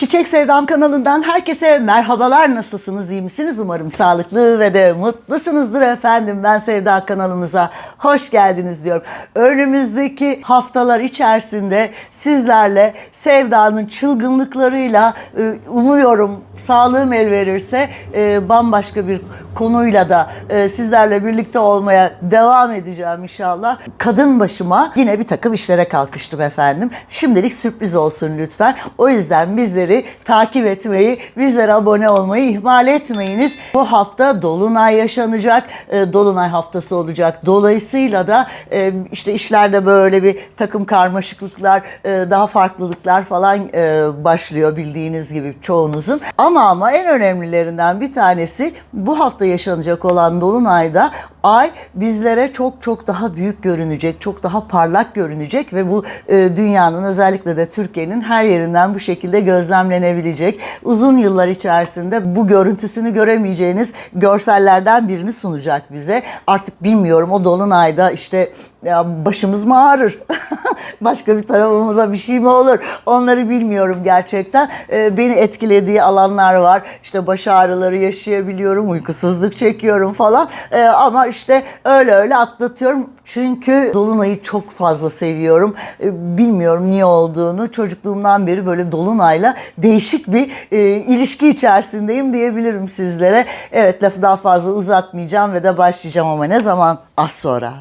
Çiçek Sevdam kanalından herkese merhabalar. Nasılsınız? iyi misiniz? Umarım sağlıklı ve de mutlusunuzdur efendim. Ben Sevda kanalımıza hoş geldiniz diyorum. Önümüzdeki haftalar içerisinde sizlerle Sevda'nın çılgınlıklarıyla e, umuyorum sağlığım el verirse e, bambaşka bir konuyla da e, sizlerle birlikte olmaya devam edeceğim inşallah. Kadın başıma yine bir takım işlere kalkıştım efendim. Şimdilik sürpriz olsun lütfen. O yüzden bizleri takip etmeyi, bizlere abone olmayı ihmal etmeyiniz. Bu hafta Dolunay yaşanacak. E, Dolunay haftası olacak. Dolayısıyla da e, işte işlerde böyle bir takım karmaşıklıklar, e, daha farklılıklar falan başlıyor bildiğiniz gibi çoğunuzun. Ama ama en önemlilerinden bir tanesi bu hafta yaşanacak olan Dolunay'da ay bizlere çok çok daha büyük görünecek, çok daha parlak görünecek ve bu e, dünyanın özellikle de Türkiye'nin her yerinden bu şekilde gözlemlenebilecek. Uzun yıllar içerisinde bu görüntüsünü göremeyeceğiniz görsellerden birini sunacak bize. Artık bilmiyorum o dolunayda işte ya başımız mı ağrır? Başka bir tarafımıza bir şey mi olur? Onları bilmiyorum gerçekten. Ee, beni etkilediği alanlar var. İşte baş ağrıları yaşayabiliyorum, uykusuzluk çekiyorum falan. Ee, ama işte öyle öyle atlatıyorum. Çünkü Dolunay'ı çok fazla seviyorum. Ee, bilmiyorum niye olduğunu. Çocukluğumdan beri böyle Dolunay'la değişik bir e, ilişki içerisindeyim diyebilirim sizlere. Evet lafı daha fazla uzatmayacağım ve de başlayacağım ama ne zaman? Az sonra.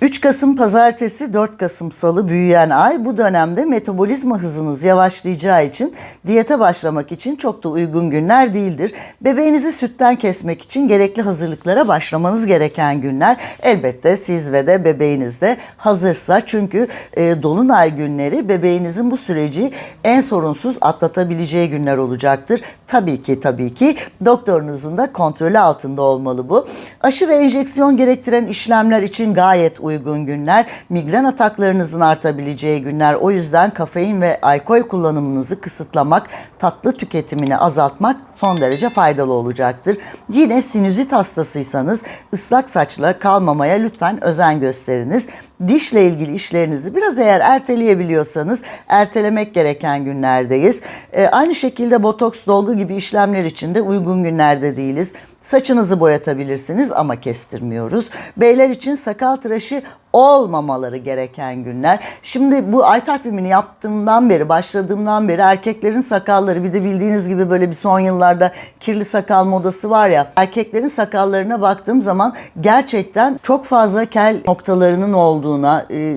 3 Kasım Pazartesi, 4 Kasım Salı büyüyen ay bu dönemde metabolizma hızınız yavaşlayacağı için diyete başlamak için çok da uygun günler değildir. Bebeğinizi sütten kesmek için gerekli hazırlıklara başlamanız gereken günler elbette siz ve de bebeğiniz de hazırsa çünkü e, dolunay günleri bebeğinizin bu süreci en sorunsuz atlatabileceği günler olacaktır. Tabii ki tabii ki doktorunuzun da kontrolü altında olmalı bu. Aşı ve enjeksiyon gerektiren işlemler için gayet uygun günler. Migren ataklarınızın artabileceği günler. O yüzden kafein ve alkol kullanımınızı kısıtlamak, tatlı tüketimini azaltmak son derece faydalı olacaktır. Yine sinüzit hastasıysanız ıslak saçla kalmamaya lütfen özen gösteriniz. Dişle ilgili işlerinizi biraz eğer erteleyebiliyorsanız ertelemek gereken günlerdeyiz. Ee, aynı şekilde botoks, dolgu gibi işlemler için de uygun günlerde değiliz. Saçınızı boyatabilirsiniz ama kestirmiyoruz. Beyler için sakal tıraşı olmamaları gereken günler. Şimdi bu ay takvimini yaptığımdan beri, başladığımdan beri erkeklerin sakalları bir de bildiğiniz gibi böyle bir son yıllarda kirli sakal modası var ya. Erkeklerin sakallarına baktığım zaman gerçekten çok fazla kel noktalarının olduğuna, e,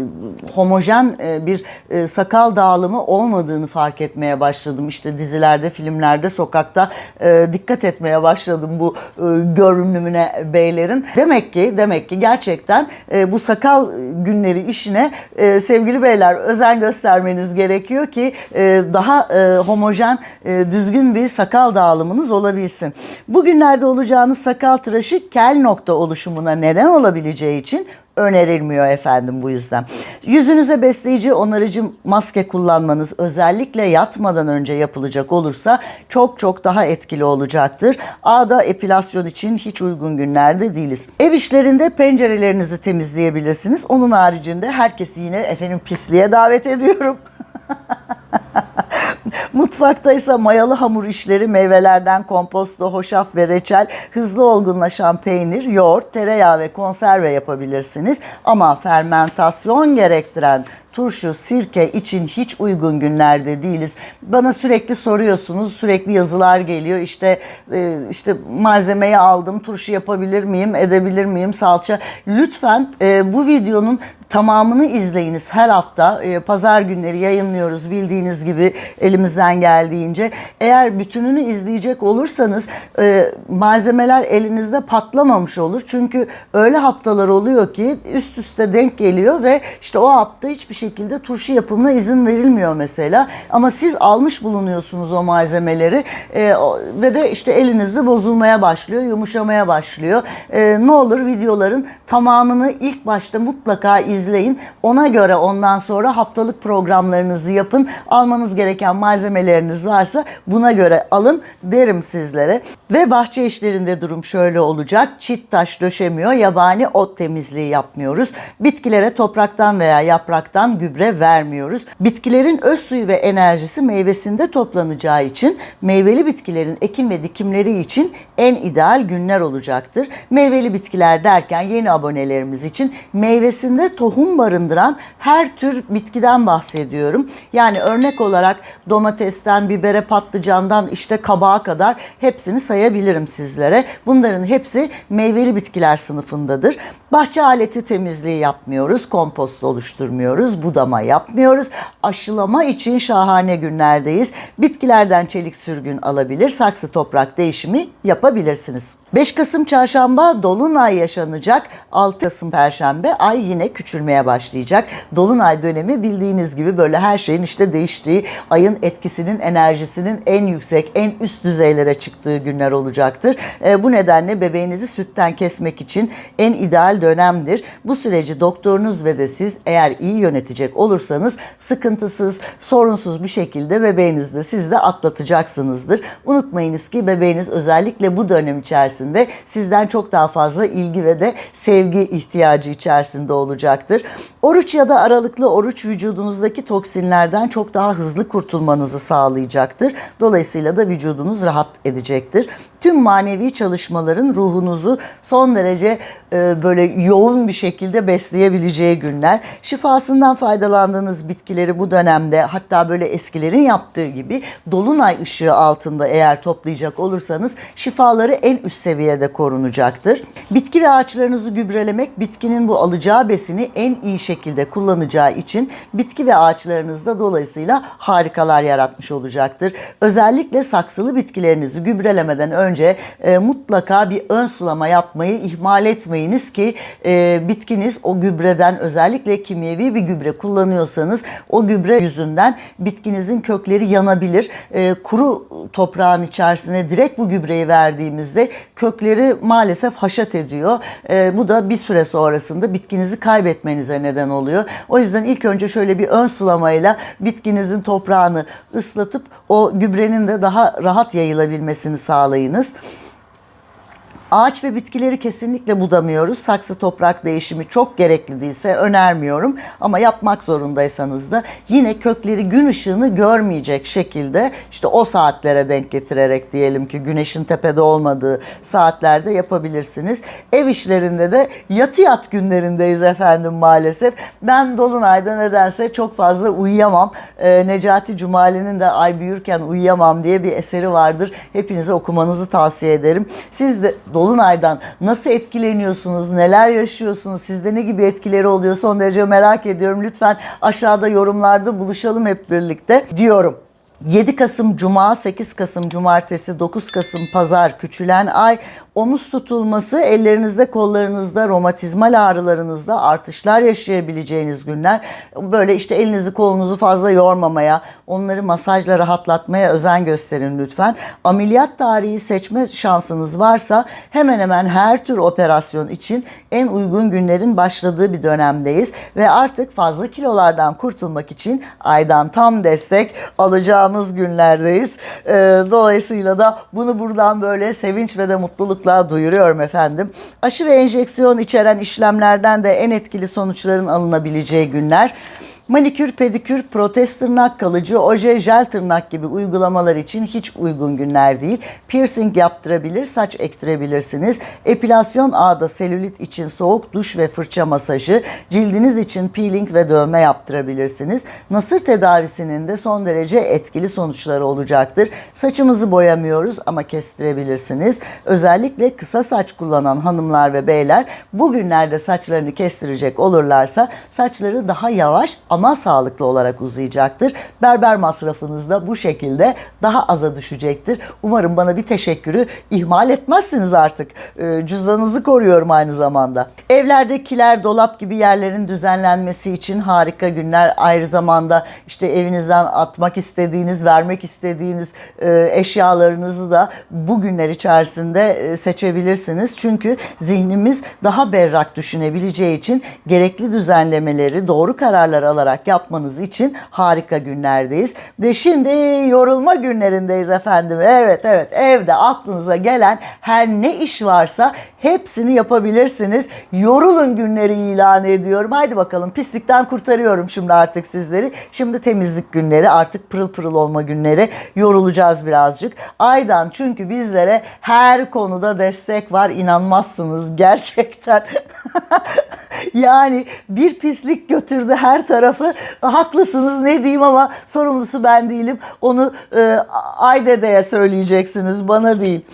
homojen e, bir e, sakal dağılımı olmadığını fark etmeye başladım. İşte dizilerde, filmlerde, sokakta e, dikkat etmeye başladım bu e, görünümüne beylerin. Demek ki demek ki gerçekten e, bu sakal günleri işine e, sevgili beyler özen göstermeniz gerekiyor ki e, daha e, homojen, e, düzgün bir sakal dağılımınız olabilsin. Bugünlerde olacağınız sakal tıraşı kel nokta oluşumuna neden olabileceği için önerilmiyor efendim bu yüzden. Yüzünüze besleyici, onarıcı maske kullanmanız özellikle yatmadan önce yapılacak olursa çok çok daha etkili olacaktır. Ağda epilasyon için hiç uygun günlerde değiliz. Ev işlerinde pencerelerinizi temizleyebilirsiniz. Onun haricinde herkesi yine efendim pisliğe davet ediyorum. Mutfakta ise mayalı hamur işleri, meyvelerden komposto, hoşaf ve reçel, hızlı olgunlaşan peynir, yoğurt, tereyağı ve konserve yapabilirsiniz. Ama fermentasyon gerektiren turşu, sirke için hiç uygun günlerde değiliz. Bana sürekli soruyorsunuz, sürekli yazılar geliyor. İşte e, işte malzemeyi aldım, turşu yapabilir miyim, edebilir miyim, salça. Lütfen e, bu videonun tamamını izleyiniz her hafta. E, pazar günleri yayınlıyoruz bildiğiniz gibi elimizden geldiğince. Eğer bütününü izleyecek olursanız malzemeler elinizde patlamamış olur. Çünkü öyle haftalar oluyor ki üst üste denk geliyor ve işte o hafta hiçbir şekilde turşu yapımına izin verilmiyor mesela. Ama siz almış bulunuyorsunuz o malzemeleri e, ve de işte elinizde bozulmaya başlıyor, yumuşamaya başlıyor. E, ne olur videoların tamamını ilk başta mutlaka izleyin. Ona göre ondan sonra haftalık programlarınızı yapın. Almanız gereken malzemeleriniz varsa buna göre alın derim sizlere. Ve bahçe işlerinde durum şöyle olacak. Çit taş döşemiyor, yabani ot temizliği yapmıyoruz. Bitkilere topraktan veya yapraktan gübre vermiyoruz. Bitkilerin öz suyu ve enerjisi meyvesinde toplanacağı için meyveli bitkilerin ekim ve dikimleri için en ideal günler olacaktır. Meyveli bitkiler derken yeni abonelerimiz için meyvesinde tohum barındıran her tür bitkiden bahsediyorum. Yani örnek olarak domatesten, bibere, patlıcandan işte kabağa kadar hepsini sayabilirim sizlere. Bunların hepsi meyveli bitkiler sınıfındadır. Bahçe aleti temizliği yapmıyoruz, kompost oluşturmuyoruz, budama yapmıyoruz. Aşılama için şahane günlerdeyiz. Bitkilerden çelik sürgün alabilir, saksı toprak değişimi yapabilirsiniz. 5 Kasım çarşamba Dolunay yaşanacak. 6 Kasım perşembe ay yine küçülmeye başlayacak. Dolunay dönemi bildiğiniz gibi böyle her şeyin işte değiştiği, ayın etkisinin, enerjisinin en yüksek, en üst düzeylere çıktığı günler olacaktır. E, bu nedenle bebeğinizi sütten kesmek için en ideal dönemdir. Bu süreci doktorunuz ve de siz eğer iyi yönetecek olursanız sıkıntısız, sorunsuz bir şekilde bebeğinizle siz de atlatacaksınızdır. Unutmayınız ki bebeğiniz özellikle bu dönem içerisinde sizden çok daha fazla ilgi ve de sevgi ihtiyacı içerisinde olacaktır. Oruç ya da aralıklı oruç vücudunuzdaki toksinlerden çok daha hızlı kurtulmanızı sağlayacaktır. Dolayısıyla da vücudunuz rahat edecektir. Tüm manevi çalışmaların ruhunuzu son derece e, böyle yoğun bir şekilde besleyebileceği günler. Şifasından faydalandığınız bitkileri bu dönemde hatta böyle eskilerin yaptığı gibi dolunay ışığı altında eğer toplayacak olursanız şifaları en üst seviyede korunacaktır. Bitki ve ağaçlarınızı gübrelemek bitkinin bu alacağı besini en iyi şekilde kullanacağı için bitki ve ağaçlarınızda dolayısıyla harikalar yaratmış olacaktır. Özellikle saksılı bitkilerinizi gübrelemeden önce e, mutlaka bir ön sulama yapmayı ihmal etmeyiniz ki e, bitkiniz o gübreden özellikle kimyevi bir gübre kullanıyorsanız o gübre yüzünden bitkinizin kökleri yanabilir. E, kuru toprağın içerisine direkt bu gübreyi verdiğimizde kökleri maalesef haşat ediyor. E, bu da bir süre sonrasında bitkinizi kaybetmenize neden oluyor. O yüzden ilk önce şöyle bir ön sulamayla bitkinizin toprağını ıslatıp o gübrenin de daha rahat yayılabilmesini sağlayınız. personas Ağaç ve bitkileri kesinlikle budamıyoruz. Saksı toprak değişimi çok gerekli değilse önermiyorum. Ama yapmak zorundaysanız da yine kökleri gün ışığını görmeyecek şekilde işte o saatlere denk getirerek diyelim ki güneşin tepede olmadığı saatlerde yapabilirsiniz. Ev işlerinde de yatı yat günlerindeyiz efendim maalesef. Ben Dolunay'da nedense çok fazla uyuyamam. Ee, Necati Cumali'nin de Ay Büyürken Uyuyamam diye bir eseri vardır. Hepinize okumanızı tavsiye ederim. Siz de Dolunay'dan nasıl etkileniyorsunuz, neler yaşıyorsunuz, sizde ne gibi etkileri oluyor son derece merak ediyorum. Lütfen aşağıda yorumlarda buluşalım hep birlikte diyorum. 7 Kasım Cuma, 8 Kasım Cumartesi, 9 Kasım Pazar küçülen ay, omuz tutulması, ellerinizde, kollarınızda, romatizmal ağrılarınızda artışlar yaşayabileceğiniz günler. Böyle işte elinizi kolunuzu fazla yormamaya, onları masajla rahatlatmaya özen gösterin lütfen. Ameliyat tarihi seçme şansınız varsa hemen hemen her tür operasyon için en uygun günlerin başladığı bir dönemdeyiz ve artık fazla kilolardan kurtulmak için aydan tam destek alacağımız günlerdeyiz. Ee, dolayısıyla da bunu buradan böyle sevinç ve de mutlulukla duyuruyorum efendim. Aşı ve enjeksiyon içeren işlemlerden de en etkili sonuçların alınabileceği günler. Manikür, pedikür, protez tırnak, kalıcı, oje, jel tırnak gibi uygulamalar için hiç uygun günler değil. Piercing yaptırabilir, saç ektirebilirsiniz. Epilasyon ağda selülit için soğuk duş ve fırça masajı, cildiniz için peeling ve dövme yaptırabilirsiniz. Nasır tedavisinin de son derece etkili sonuçları olacaktır. Saçımızı boyamıyoruz ama kestirebilirsiniz. Özellikle kısa saç kullanan hanımlar ve beyler bugünlerde saçlarını kestirecek olurlarsa saçları daha yavaş ama sağlıklı olarak uzayacaktır. Berber masrafınız da bu şekilde daha aza düşecektir. Umarım bana bir teşekkürü ihmal etmezsiniz artık. Ee, Cüzdanınızı koruyorum aynı zamanda. Evlerde kiler, dolap gibi yerlerin düzenlenmesi için harika günler. Ayrı zamanda işte evinizden atmak istediğiniz, vermek istediğiniz e, eşyalarınızı da bu günler içerisinde e, seçebilirsiniz. Çünkü zihnimiz daha berrak düşünebileceği için gerekli düzenlemeleri doğru kararlar alarak yapmanız için harika günlerdeyiz. De şimdi yorulma günlerindeyiz efendim. Evet evet evde aklınıza gelen her ne iş varsa hepsini yapabilirsiniz. Yorulun günleri ilan ediyorum. Haydi bakalım pislikten kurtarıyorum şimdi artık sizleri. Şimdi temizlik günleri artık pırıl pırıl olma günleri. Yorulacağız birazcık. Aydan çünkü bizlere her konuda destek var. İnanmazsınız gerçekten. yani bir pislik götürdü her tarafı. Haklısınız ne diyeyim ama sorumlusu ben değilim. Onu e, Aydede'ye söyleyeceksiniz bana değil.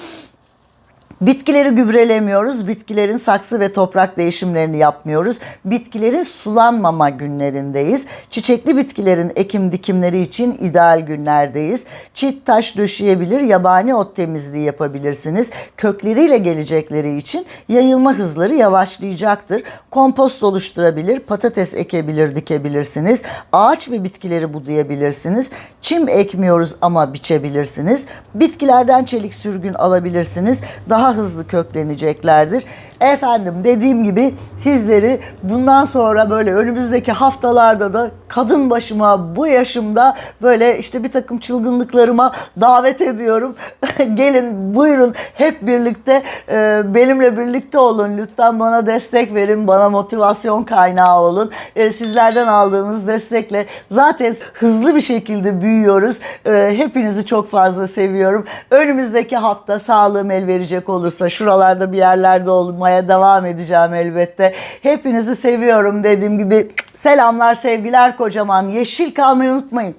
Bitkileri gübrelemiyoruz. Bitkilerin saksı ve toprak değişimlerini yapmıyoruz. Bitkilerin sulanmama günlerindeyiz. Çiçekli bitkilerin ekim dikimleri için ideal günlerdeyiz. Çit taş döşeyebilir, yabani ot temizliği yapabilirsiniz. Kökleriyle gelecekleri için yayılma hızları yavaşlayacaktır. Kompost oluşturabilir, patates ekebilir, dikebilirsiniz. Ağaç ve bitkileri budayabilirsiniz. Çim ekmiyoruz ama biçebilirsiniz. Bitkilerden çelik sürgün alabilirsiniz. Daha hızlı kökleneceklerdir. Efendim dediğim gibi sizleri bundan sonra böyle önümüzdeki haftalarda da kadın başıma bu yaşımda böyle işte bir takım çılgınlıklarıma davet ediyorum. Gelin buyurun hep birlikte e, benimle birlikte olun. Lütfen bana destek verin. Bana motivasyon kaynağı olun. E, sizlerden aldığımız destekle zaten hızlı bir şekilde büyüyoruz. E, hepinizi çok fazla seviyorum. Önümüzdeki hafta sağlığım el verecek olursa şuralarda bir yerlerde olmaya devam edeceğim elbette. Hepinizi seviyorum dediğim gibi. Selamlar, sevgiler kocaman. Yeşil kalmayı unutmayın.